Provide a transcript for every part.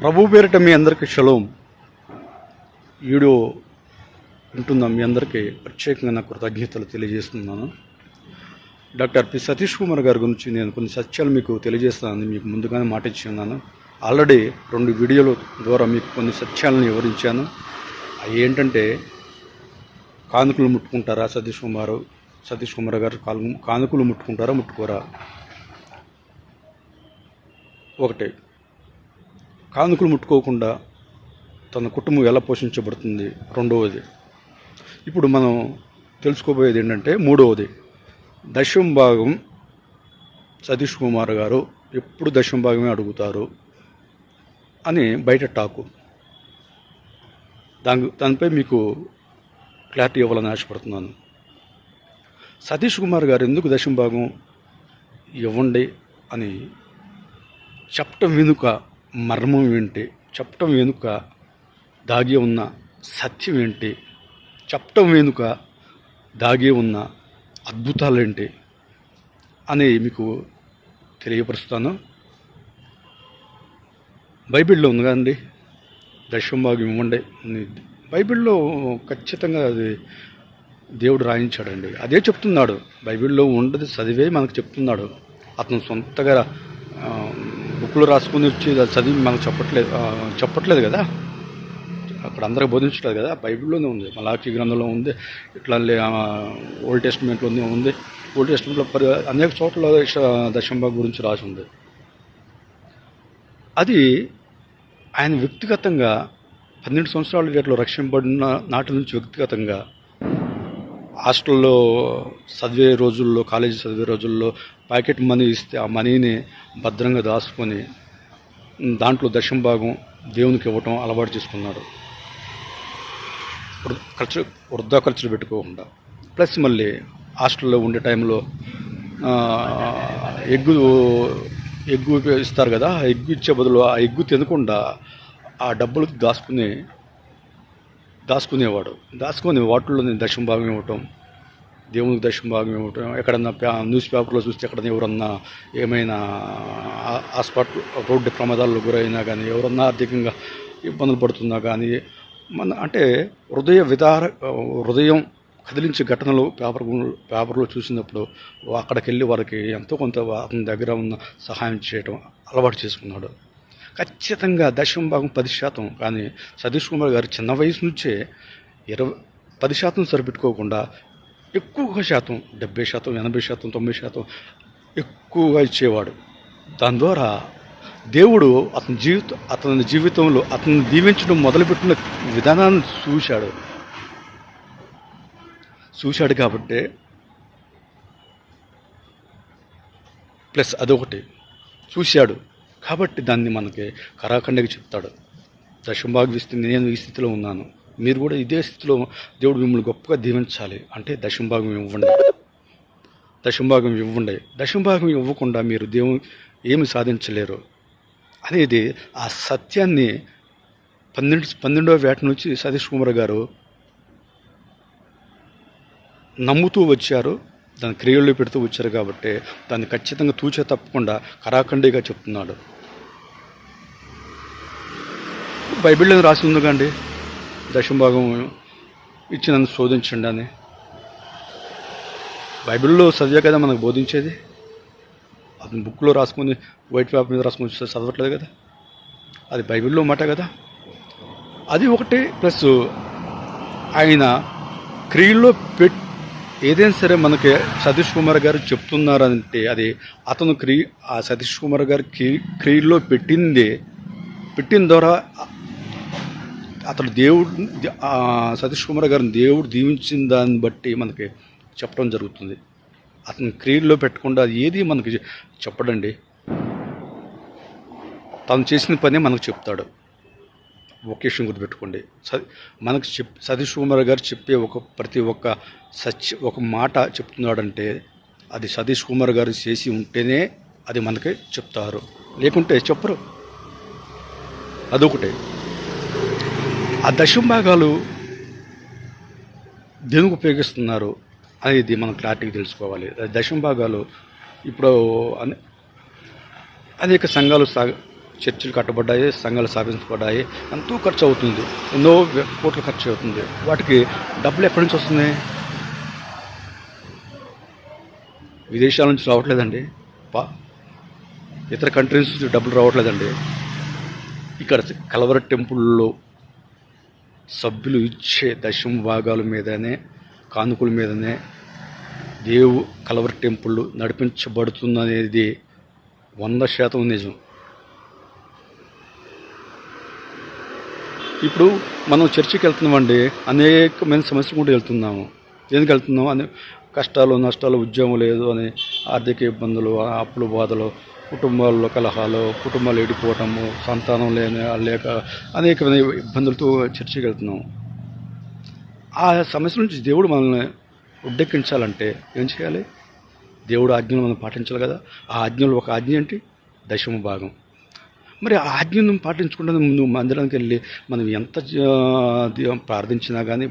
ప్రభు పేరిట మీ అందరికీ shalom. Video వింటున్న మీ అందరికీ? ప్రత్యేకంగా నా కృతజ్ఞతలు తెలియజేస్తున్నాను. Doctor P. సతీష్ కుమార్ గారి గురించి నేను కొన్ని సత్యాలు మీకు తెలియజేస్తానని మీకు ముందుగానే మాట ఇచ్చి ఉన్నాను ఆల్రెడీ రెండు వీడియోల ద్వారా మీకు కొన్ని సత్యాలను వివరించాను. అవి ఏంటంటే కానుకలు ముట్టుకుంటారా సతీష్ కుమార్? సతీష్ కుమార్ గారు కాను- కానుకలు ముట్టుకుంటారా ముట్టుకోరా? ఒకటి. కానుకలు ముట్టుకోకుండా తన కుటుంబం ఎలా పోషించబడుతుంది? రెండవది. ఇప్పుడు మనం తెలుసుకోబోయేది ఏంటంటే మూడవది. దశం భాగం సతీష్ కుమార్ గారు ఎప్పుడు దశం భాగమే అడుగుతారు అని బయట టాకు. దాని దానిపై మీకు క్లారిటీ ఇవ్వాలని ఆశపడుతున్నాను. సతీష్ కుమార్ గారు ఎందుకు దశం భాగం ఇవ్వండి అని చెప్పటం వెనుక మర్మం ఏంటి? చెప్పటం వెనుక దాగి ఉన్న సత్యం ఏంటి? చెప్పటం వెనుక దాగి ఉన్న అద్భుతాలు ఏంటి అని మీకు తెలియపరుస్తాను. బైబిల్లో ఉంది కదండి దశంభాగం ఇవ్వండి. బైబిల్లో ఖచ్చితంగా అది దేవుడు రాయించాడండి. అదే చెప్తున్నాడు. బైబిల్లో ఉండదు చదివే మనకు చెప్తున్నాడు. అతను సొంతగా బుక్లో రాసుకుని వచ్చి అది చదివి మనకు చెప్పట్లేదు చెప్పట్లేదు కదా. అక్కడ అందరికి బోధించట్లేదు కదా. బైబిల్లోనే ఉంది మలాఖీ గ్రంథంలో ఉంది ఇట్లా లే- ఓల్డ్ టెస్ట్మెంట్లోనే ఉంది. ఓల్డ్ టెస్ట్మెంట్లో పరి అనేక చోట్ల దశ- గురించి రాసి ఉంది. అది ఆయన వ్యక్తిగతంగా పన్నెండు సంవత్సరాల గేట్లో రక్షింపబడిన నాటి నుంచి వ్యక్తిగతంగా హాస్టల్లో చదివే రోజుల్లో కాలేజీ చదివే రోజుల్లో ప్యాకెట్ మనీ ఇస్తే ఆ మనీని భద్రంగా దాచుకొని దాంట్లో దశం భాగం దేవునికి ఇవ్వటం అలవాటు చేసుకున్నాడు. వృ- ఖర్చు వృద్ధా ఖర్చులు పెట్టుకోకుండా. ప్లస్ మళ్ళీ హాస్టల్లో ఉండే టైంలో ఎగ్గు ఎగ్గు ఇస్తారు కదా ఆ ఎగ్గు ఇచ్చే బదులు ఆ ఎగ్గు తినకుండా ఆ డబ్బులు దాచుకుని దాచుకునేవాడు. దాచుకొని వాటిల్లోనే దశం భాగం ఇవ్వటం దేవునికి దశం భాగం ఇవ్వటం ఎక్కడన్నా న్యూస్ పేపర్లో చూస్తే ఎక్కడన్నా ఎవరన్నా ఏమైనా హాస్పిటల్ రోడ్డు ప్రమాదాల్లో గురైనా కానీ ఎవరన్నా ఆర్థికంగా ఇబ్బందులు పడుతున్నా కానీ మన అంటే హృదయ విదార హృదయం కదిలించే ఘటనలు పేపర్ పేపర్లో చూసినప్పుడు అక్కడికి వెళ్ళి వారికి ఎంతో కొంత అతని దగ్గర ఉన్న సహాయం చేయటం అలవాటు చేసుకున్నాడు. ఖచ్చితంగా దశమ భాగం పది శాతం. కానీ సతీష్ కుమార్ గారు చిన్న వయసు నుంచే ఇరవై పది శాతం సరిపెట్టుకోకుండా ఎక్కువ శాతం డెబ్బై శాతం ఎనభై శాతం తొంభై శాతం ఎక్కువగా ఇచ్చేవాడు. దాని ద్వారా దేవుడు అతని జీవిత అతని జీవితంలో అతను దీవించడం మొదలుపెట్టిన విధానాన్ని చూశాడు. చూశాడు కాబట్టి ప్లస్ అదొకటి. చూశాడు. కాబట్టి దాన్ని మనకి కరాఖండగా చెప్తాడు. దశంభాగ నేను ఈ స్థితిలో ఉన్నాను. మీరు కూడా ఇదే స్థితిలో దేవుడు మిమ్మల్ని గొప్పగా దీవించాలి. అంటే దశంభాగం ఇవ్వండి. దశంభాగం ఇవ్వండి. దశంభాగం ఇవ్వకుండా మీరు దేవుని ఏమి సాధించలేరు. అనేది ఆ సత్యాన్ని పన్నెండు పన్నెండవ వేట నుంచి సతీష్ కుమార్ గారు నమ్ముతూ వచ్చారు. దాని క్రియల్లో పెడుతూ వచ్చారు కాబట్టి దాన్ని ఖచ్చితంగా తూచే తప్పకుండా కరాఖండిగా చెప్తున్నాడు. బైబిల్లో రాసి ఉంది కండి దశంభాగం ఇచ్చి నన్ను శోధించండి అని. బైబిల్లో చదివే కదా మనకు బోధించేది. అతను బుక్లో రాసుకుని వైట్ పేపర్ మీద రాసుకొని చదవట్లేదు కదా. అది బైబిల్లో మాట కదా. అది ఒకటి ప్లస్ ఆయన క్రియల్లో పెట్ ఏదైనా సరే మనకి సతీష్ కుమార్ గారు చెప్తున్నారంటే అది అతను క్రియ ఆ సతీష్ కుమార్ గారు క్రీ క్రియల్లో పెట్టింది పెట్టిన ద్వారా అతడు దేవుడు సతీష్ కుమార్ గారిని దేవుడు దీవించిన దాన్ని బట్టి మనకి చెప్పడం జరుగుతుంది. అతని క్రియల్లో పెట్టకుండా అది ఏది మనకి చెప్పడండి. తను చేసిన పనే మనకు చెప్తాడు. ఒకేషన్ గుర్తుపెట్టుకోండి. స- మనకు చెప్ సతీష్ కుమార్ గారు చెప్పే ఒక ప్రతి ఒక్క సత్య ఒక మాట చెప్తున్నాడంటే అది సతీష్ కుమార్ గారు చేసి ఉంటేనే అది మనకి చెప్తారు. లేకుంటే చెప్పరు. అదొకటే. ఆ దశం భాగాలు దేనికి ఉపయోగిస్తున్నారు అనేది మనం క్లారిటీగా తెలుసుకోవాలి. దశంభాగాలు భాగాలు ఇప్పుడు అనే అనేక సంఘాలు సాగ చర్చిలు కట్టబడ్డాయి సంఘాలు స్థాపించబడ్డాయి. ఎంతో ఖర్చు అవుతుంది. ఎన్నో కోట్లు ఖర్చు అవుతుంది. వాటికి డబ్బులు ఎక్కడి నుంచి వస్తుంది విదేశాల నుంచి రావట్లేదండి. పా ఇతర కంట్రీస్ నుంచి డబ్బులు రావట్లేదండి. ఇక్కడ కలవర టెంపుల్లో సభ్యులు ఇచ్చే దశమ భాగాల మీదనే కానుకల మీదనే దేవు కలవర్ టెంపుల్ నడిపించబడుతుందనేది వంద శాతం నిజం. ఇప్పుడు మనం చర్చికి వెళ్తున్నామండి. అనేకమైన సమస్యలు కూడా వెళ్తున్నాము. దేనికి వెళ్తున్నాము? అని కష్టాలు నష్టాలు ఉద్యోగం లేదు అని ఆర్థిక ఇబ్బందులు అప్పులు బాధలు కుటుంబాల్లో కలహాలు కుటుంబాలు ఎడిపోవటము సంతానం లేని లేక అనేకమైన ఇబ్బందులతో చర్చికి ఆ సమస్య నుంచి దేవుడు మనల్ని ఉడ్డెక్కించాలంటే ఏం చేయాలి? దేవుడు ఆజ్ఞలు మనం పాటించాలి కదా. ఆ ఆజ్ఞలు ఒక ఆజ్ఞ ఏంటి? దశమ భాగం. మరి ఆ ఆజ్ఞను పాటించకుండా నువ్వు మందిరానికి వెళ్ళి మనం ఎంత ప్రార్థించినా కానీ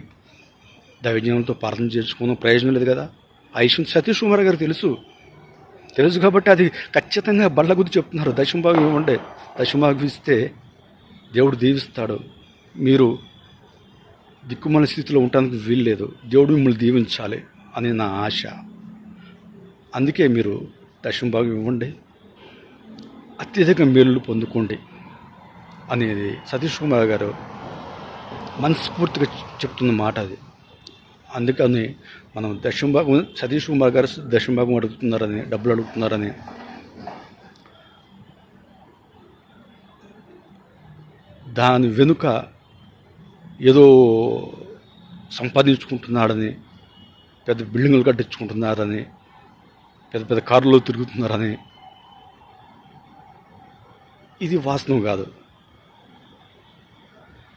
దైవజ్ఞానంతో ప్రార్థన చేసుకున్న ప్రయోజనం లేదు కదా. ఆ సతీష్ కుమార్ గారు తెలుసు. తెలుసు కాబట్టి అది ఖచ్చితంగా బళ్ళ గురించి చెప్తున్నారు. దశమభాగం ఇవ్వండి దశమభాగం ఇస్తే దేవుడు దీవిస్తాడు. మీరు దిక్కుమాల స్థితిలో ఉండడానికి వీల్లేదు. దేవుడు మిమ్మల్ని దీవించాలి అని నా ఆశ. అందుకే మీరు దశమభాగం ఇవ్వండి. అత్యధిక మేలు పొందుకోండి అనేది సతీష్ కుమార్ గారు మనస్ఫూర్తిగా చెప్తున్న మాట అది. అందుకని మనం దశంభాగం సతీష్ కుమార్ గారు దశంభాగం అడుగుతున్నారని డబ్బులు అడుగుతున్నారని. దాని వెనుక ఏదో సంపాదించుకుంటున్నాడని పెద్ద బిల్డింగులు కట్టించుకుంటున్నారని పెద్ద పెద్ద కారులో తిరుగుతున్నారని. ఇది వాస్తవం కాదు.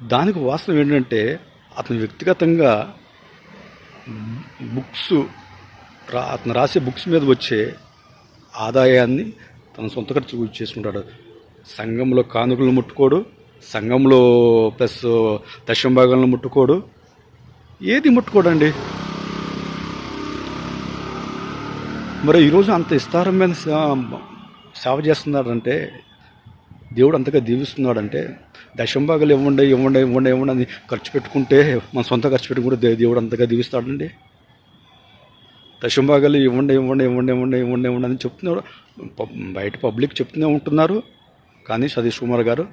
దానికి వాస్తవం ఏంటంటే అతను వ్యక్తిగతంగా బుక్స్ రా అతను రాసే బుక్స్ మీద వచ్చే ఆదాయాన్ని తన సొంత ఖర్చు చేసుకుంటాడు. సంఘంలో కానుకలను ముట్టుకోడు సంఘంలో ప్లస్ దశం భాగాలను ముట్టుకోడు. ఏది ముట్టుకోడండి? మరి ఈరోజు అంత విస్తారమైన సేవ చేస్తున్నారంటే దేవుడు అంతగా దీవిస్తున్నాడంటే దశంభాగాలు ఇవ్వండి ఇవ్వండి ఇవ్వండి ఇవ్వండి అని ఖర్చు పెట్టుకుంటే మన సొంత ఖర్చు పెట్టుకుంటే దేవుడు అంతగా దీవిస్తాడండి. దశంభాగాలు ఇవ్వండి ఇవ్వండి ఇవ్వండి ఇవ్వండి ఇవ్వండి ఇవ్వండి అని చెప్తున్నాడు. బయట పబ్లిక్ చెప్తూనే ఉంటున్నారు. కానీ సతీష్ కుమార్ గారు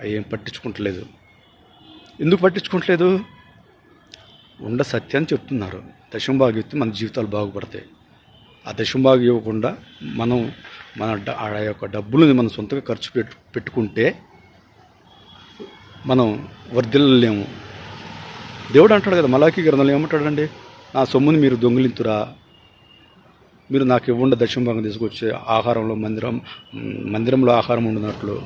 అవి ఏం పట్టించుకుంటలేదు. ఎందుకు పట్టించుకోవట్లేదు ఉండ సత్యాన్ని చెప్తున్నారు. దశంభాగం ఇస్తే మన జీవితాలు బాగుపడతాయి. ఆ దశంభాగం ఇవ్వకుండా మనం మన ఆ యొక్క డబ్బులని మనం సొంతగా ఖర్చు పెట్టు పెట్టుకుంటే మనం వర్ధిల్లలేము. దేవుడు అంటాడు కదా మలాఖీ గ్రంథంలో ఏమంటాడండి? నా సొమ్ముని మీరు దొంగిలింతురా? మీరు నాకు ఇవ్వండి దశంభాగం తీసుకొచ్చి ఆహారంలో మందిరం మందిరంలో ఆహారం ఉండినట్లు.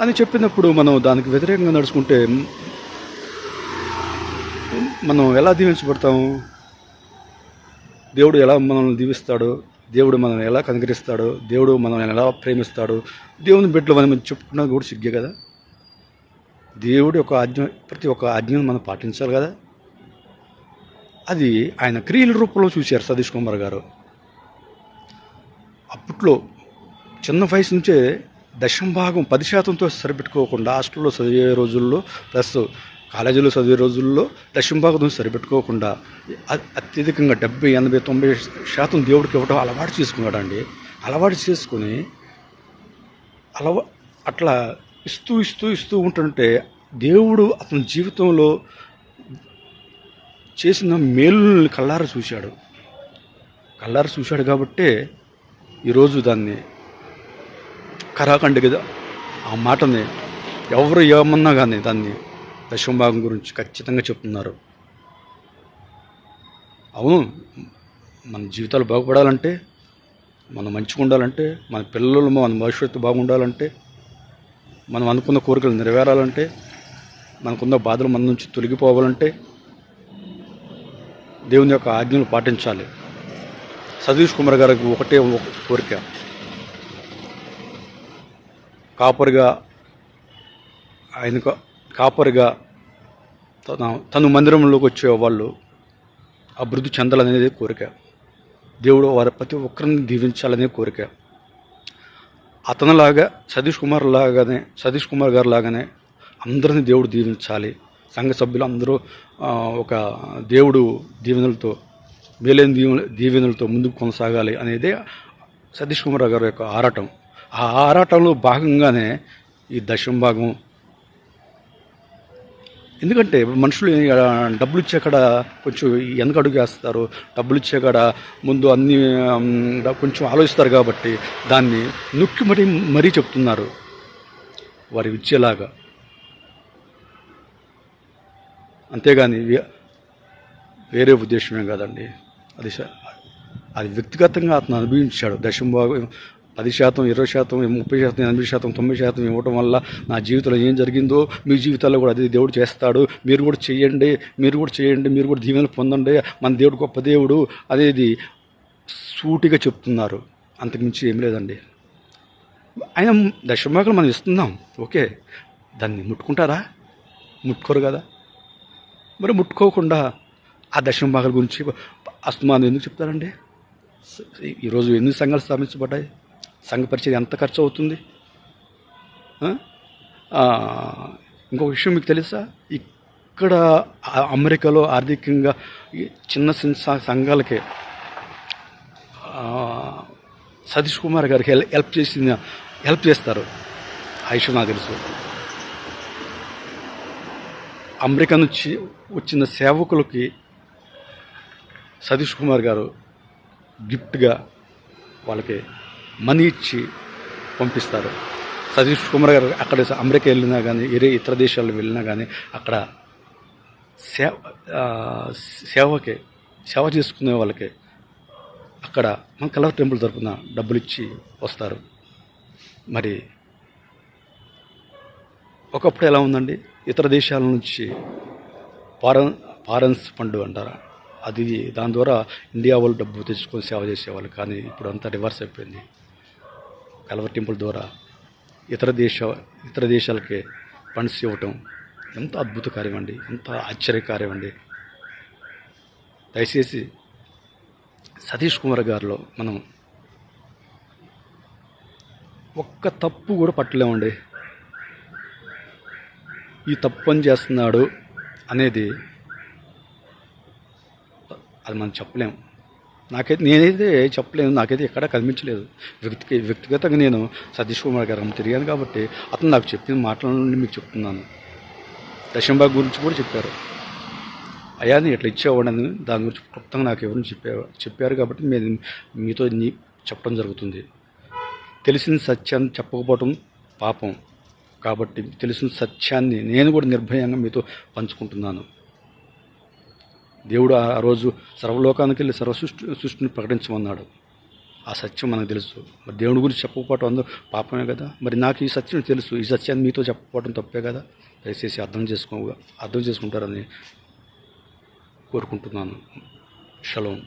అని చెప్పినప్పుడు మనం దానికి వ్యతిరేకంగా నడుచుకుంటే మనం ఎలా దీవించబడతాము? దేవుడు ఎలా మనల్ని దీవిస్తాడు? దేవుడు మనం ఎలా కనికరిస్తాడు దేవుడు మనం ఎలా ప్రేమిస్తాడు దేవుని బిడ్డలు మనం చెప్పుకున్నది కూడా సిగ్గే కదా? దేవుడు యొక్క ఆజ్ఞ ప్రతి ఒక్క ఆజ్ఞను మనం పాటించాలి కదా? అది ఆయన క్రియల రూపంలో చూశారు సతీష్ కుమార్ గారు. అప్పట్లో చిన్న వయసు నుంచే దశం భాగం పది శాతంతో సరిపెట్టుకోకుండా హాస్టల్లో చదివే రోజుల్లో ప్లస్ కాలేజీలో చదివే రోజుల్లో దశంభాగం సరిపెట్టుకోకుండా అత్యధికంగా డెబ్బై ఎనభై తొంభై శాతం దేవుడికి ఇవ్వడం అలవాటు చేసుకున్నాడండి. అలవాటు చేసుకుని అలవా అట్లా ఇస్తూ ఇస్తూ ఇస్తూ ఉంటుంటే దేవుడు అతని జీవితంలో చేసిన మేలుని కళ్ళారు చూశాడు. కళ్ళారు చూశాడు కాబట్టే ఈరోజు దాన్ని కరాఖండి కదా ఆ మాటని ఎవరు ఏమన్నా కానీ దాన్ని దశంభాగం గురించి ఖచ్చితంగా చెప్తున్నారు. అవును మన జీవితాలు బాగుపడాలంటే మనం మంచిగా ఉండాలంటే మన పిల్లలు మన భవిష్యత్తు బాగుండాలంటే మనం అనుకున్న కోరికలు నెరవేరాలంటే మనకున్న బాధలు మన నుంచి తొలగిపోవాలంటే దేవుని యొక్క ఆజ్ఞలు పాటించాలి. సతీష్ కుమార్ గారికి ఒకటే ఒక కోరిక. కాపరిగా ఆయనకు కాపరిగా తన తను మందిరంలోకి వచ్చే వాళ్ళు అభివృద్ధి చెందాలనేది కోరిక. దేవుడు వారి ప్రతి ఒక్కరిని దీవించాలనే కోరిక. అతనిలాగా సతీష్ కుమార్ లాగానే సతీష్ కుమార్ గారు లాగానే అందరిని దేవుడు దీవించాలి. సంఘ సభ్యులు అందరూ ఒక దేవుడు దీవెనలతో మేలైన దీవెన దీవెనలతో ముందుకు కొనసాగాలి అనేదే సతీష్ కుమార్ గారి యొక్క ఆరాటం. ఆ ఆరాటంలో భాగంగానే ఈ దశం భాగం ఎందుకంటే మనుషులు డబ్బులు ఇచ్చే కాడ కొంచెం వెనక అడుగు వేస్తారు. డబ్బులు ఇచ్చే కాడ ముందు అన్ని కొంచెం ఆలోచిస్తారు కాబట్టి దాన్ని నొక్కి మరీ మరీ చెప్తున్నారు. వారి ఇచ్చేలాగా. అంతేగాని వేరే ఉద్దేశమే కాదండి. అది అది వ్యక్తిగతంగా అతను అనుభవించాడు. దశం పది శాతం ఇరవై శాతం ముప్పై శాతం ఎనభై శాతం తొంభై శాతం ఇవ్వటం వల్ల నా జీవితంలో ఏం జరిగిందో మీ జీవితాల్లో కూడా అదే దేవుడు చేస్తాడు. మీరు కూడా చేయండి మీరు కూడా చేయండి మీరు కూడా దీవెనలు పొందండి. మన దేవుడు గొప్ప దేవుడు. అనేది సూటిగా చెప్తున్నారు. అంతకుమించి ఏం లేదండి. ఆయన దశమాకలు మనం ఇస్తున్నాం. ఓకే. దాన్ని ముట్టుకుంటారా? ముట్టుకోరు కదా. మరి ముట్టుకోకుండా ఆ దశమ భాగాల గురించి అస్తమానం ఎందుకు చెప్తారండి? ఈరోజు ఎన్ని సంఘాలు స్థాపించబడ్డాయి? సంఘ ఎంత ఖర్చు అవుతుంది? ఇంకొక విషయం మీకు తెలుసా? ఇక్కడ అమెరికాలో ఆర్థికంగా చిన్న చిన్న సంఘాలకే సతీష్ కుమార్ గారికి హెల్ప్ చేసిన హెల్ప్ చేస్తారు. ఆ నాకు తెలుసు. అమెరికా నుంచి వచ్చిన సేవకులకి సతీష్ కుమార్ గారు గిఫ్ట్గా వాళ్ళకి మనీ ఇచ్చి పంపిస్తారు. సతీష్ కుమార్ గారు అక్కడ అమెరికా వెళ్ళినా కానీ వేరే ఇతర దేశాలు వెళ్ళినా కానీ అక్కడ సేవ సేవకి సేవ చేసుకునే వాళ్ళకి అక్కడ మన కలర్ టెంపుల్ తరపున డబ్బులు ఇచ్చి వస్తారు. మరి ఒకప్పుడు ఎలా ఉందండి? ఇతర దేశాల నుంచి ఫారెన్ ఫారెన్స్ ఫండ్ అంటారా? అది దాని ద్వారా ఇండియా వాళ్ళు డబ్బు తెచ్చుకొని సేవ చేసేవాళ్ళు. కానీ ఇప్పుడు అంతా రివర్స్ అయిపోయింది. కలవర్ టెంపుల్ ద్వారా ఇతర దేశ ఇతర దేశాలకే ఫండ్స్ ఇవ్వటం ఎంత అద్భుత కార్యం అండి. ఎంత ఆశ్చర్యకార్యం అండి. దయచేసి సతీష్ కుమార్ గారిలో మనం ఒక్క తప్పు కూడా పట్టలేమండి. ఈ తప్పు పని చేస్తున్నాడు అనేది అది మనం చెప్పలేము నాకైతే నేనైతే చెప్పలేను. నాకైతే ఎక్కడా కనిపించలేదు. వ్యక్తి వ్యక్తిగతంగా నేను సతీష్ కుమార్ గారు తిరిగాను కాబట్టి అతను నాకు చెప్పిన మాటల నుండి మీకు చెప్తున్నాను. దశంబాగ్ గురించి కూడా చెప్పారు. అయ్యా నేను ఇట్లా ఇచ్చేవాడని దాని గురించి క్లుప్తంగా నాకు ఎవరు చెప్పారు చెప్పారు కాబట్టి నేను మీతో నీ చెప్పడం జరుగుతుంది. తెలిసిన సత్యాన్ని చెప్పకపోవటం పాపం. కాబట్టి తెలిసిన సత్యాన్ని నేను కూడా నిర్భయంగా మీతో పంచుకుంటున్నాను. దేవుడు ఆ రోజు సర్వలోకానికి వెళ్ళి సర్వ సృష్టి సృష్టిని ప్రకటించమన్నాడు. ఆ సత్యం మనకు తెలుసు. మరి దేవుడి గురించి చెప్పకపోవటం అందరూ పాపమే కదా? మరి నాకు ఈ సత్యం తెలుసు. ఈ సత్యాన్ని మీతో చెప్పకపోవడం తప్పే కదా? దయచేసి అర్థం చేసుకో అర్థం చేసుకుంటారని కోరుకుంటున్నాను. షలోం.